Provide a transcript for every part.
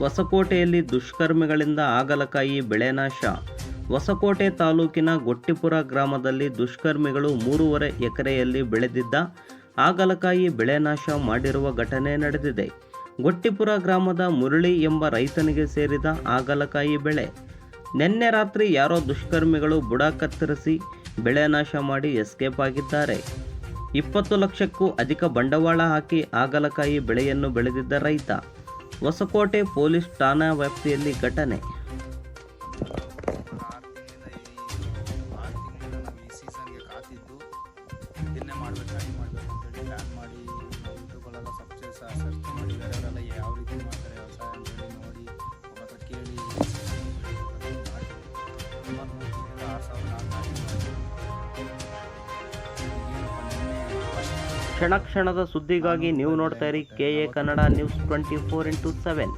ಹೊಸಕೋಟೆಯಲ್ಲಿ ದುಷ್ಕರ್ಮಿಗಳಿಂದ ಆಗಲಕಾಯಿ ಬೆಳೆ ನಾಶ. ಹೊಸಕೋಟೆ ತಾಲೂಕಿನ ಗೊಟ್ಟಿಪುರ ಗ್ರಾಮದಲ್ಲಿ ದುಷ್ಕರ್ಮಿಗಳು ಮೂರುವರೆ ಎಕರೆಯಲ್ಲಿ ಬೆಳೆದಿದ್ದ ಆಗಲಕಾಯಿ ಬೆಳೆ ನಾಶ ಮಾಡಿರುವ ಘಟನೆ ನಡೆದಿದೆ. ಗೊಟ್ಟಿಪುರ ಗ್ರಾಮದ ಮುರಳಿ ಎಂಬ ರೈತನಿಗೆ ಸೇರಿದ ಆಗಲಕಾಯಿ ಬೆಳೆ. ನಿನ್ನೆ ರಾತ್ರಿ ಯಾರೋ ದುಷ್ಕರ್ಮಿಗಳು ಬುಡ ಕತ್ತರಿಸಿ ಬೆಳೆ ನಾಶ ಮಾಡಿ ಎಸ್ಕೇಪ್ ಆಗಿದ್ದಾರೆ. ಇಪ್ಪತ್ತು ಲಕ್ಷಕ್ಕೂ ಅಧಿಕ ಬಂಡವಾಳ ಹಾಕಿ ಆಗಲಕಾಯಿ ಬೆಳೆಯನ್ನು ಬೆಳೆದಿದ್ದ ರೈತ. ಹೊಸಕೋಟೆ ಪೊಲೀಸ್ ಠಾಣಾ ವ್ಯಾಪ್ತಿಯಲ್ಲಿ ಘಟನೆ. ಮಾಡಬೇಕು ಮಾಡಿ ಸರ್ಚ್ ಮಾಡಿ ಕ್ಷಣ ಕ್ಷಣದ ಸುದ್ದಿಗಾಗಿ ನೀವು ನೋಡ್ತಾ ಇರಿ K A Kannada news twenty four into seven.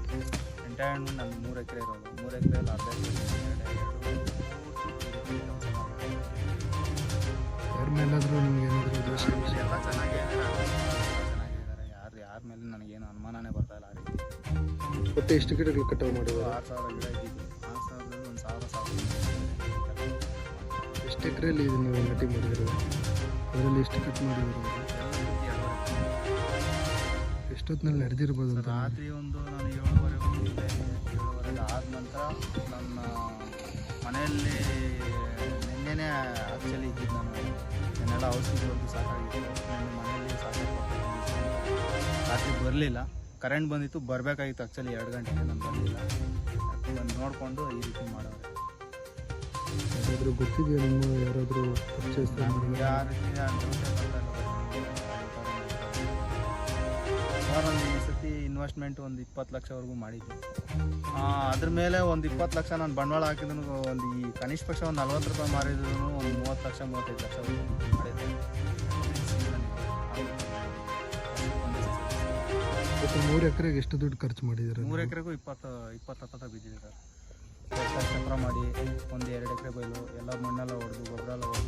ಯಾರ ಮೇಲೆ ನನಗೇನು ಅನುಮಾನನೇ ಬರ್ತಾ ಇಲ್ಲ ಆ ರೀತಿ. ಮತ್ತೆ ಎಷ್ಟು ಗಿಡಗಳು ಕಟಾವು ಮಾಡುವ ಆರು ಸಾವಿರ ಗಿಡ ಇದ್ದಿದ್ದು. ಆರು ಸಾವಿರದಲ್ಲಿ ಒಂದು ಸಾವಿರ ಸಾವಿರ ಎಷ್ಟು ಎಕರೆಯಲ್ಲಿ ನೀವು ನಟಿ ಮಾಡಿದ್ರು ಅದರಲ್ಲಿ ಎಷ್ಟು ಕಟ್ ಮಾಡಿದ್ರು ಎಷ್ಟೊತ್ತಿನಲ್ಲಿ ನಡೆದಿರ್ಬೋದು ಅಂತ ರಾತ್ರಿ ಒಂದು ನಾನು ಏಳುವರೆಗೆ ಏಳುವರೆಗೆ ಆದ ನಂತರ ನನ್ನ ಮನೆಯಲ್ಲಿ ನಿನ್ನೆನೇ ಆ್ಯಕ್ಚುಲಿ ಇದ್ದಿದ್ದು ನಾನು. ನನ್ನೆಲ್ಲ ಔಷಧಿ ಹೊಡೆದು ಸಾಕಾಗಿತ್ತು ನನ್ನ ಮನೆಯಲ್ಲಿ ಸಾಕಾಗಿ ರಾತ್ರಿ ಬರಲಿಲ್ಲ. ಕರೆಂಟ್ ಬಂದಿತ್ತು. ಬರಬೇಕಾಗಿತ್ತು ಆ್ಯಕ್ಚುಲಿ ಎರಡು ಗಂಟೆಗೆ ನಾನು ಬರಲಿಲ್ಲ. ನಾನು ನೋಡಿಕೊಂಡು ಈ ರೀತಿ ಮಾಡೋದು. ಯಾರಾದರೂ ಗೊತ್ತಿದೆಯಾ ನಿಮ್ಮ ಯಾರಾದರೂ ಪರಿಚಯಿಸ್ತಾರೆ ನಮ್ಗೆ ಸುಮಾರು ಒಂದು ಸತಿ ಇನ್ವೆಸ್ಟ್ಮೆಂಟ್ ಒಂದು ಇಪ್ಪತ್ತು ಲಕ್ಷವರೆಗೂ ಮಾಡಿದ್ದೆ. ಅದ್ರ ಮೇಲೆ ಒಂದು ಇಪ್ಪತ್ತು ಲಕ್ಷ ನಾನು ಬಂಡವಾಳ ಹಾಕಿದ್ರು ಒಂದು ಈ ಕನಿಷ್ಠ ಪಕ್ಷ ಒಂದು ನಲ್ವತ್ತು ರೂಪಾಯಿ ಮಾರಿದ್ರು ಒಂದು ಮೂವತ್ತು ಲಕ್ಷ ಮೂವತ್ತೈದು ಲಕ್ಷ ಮಾಡಿದ್ದೆ. ಮೂರು ಎಕರೆಗೆ ಎಷ್ಟು ದುಡ್ಡು ಖರ್ಚು ಮಾಡಿದ್ದಾರೆ ಮೂರು ಎಕರೆಗೂ ಇಪ್ಪತ್ತು ಇಪ್ಪತ್ತು ಹತ್ತ ಬಿದ್ದಿದೆ ಸರ್. ಚಕ್ರ ಮಾಡಿ ಒಂದು ಎರಡು ಎಕರೆ ಬೈಲು ಎಲ್ಲ ಮಣ್ಣೆಲ್ಲ ಹೊಡೆದು ಗೊಬ್ಬರ ಎಲ್ಲ ಹೊಡೆದು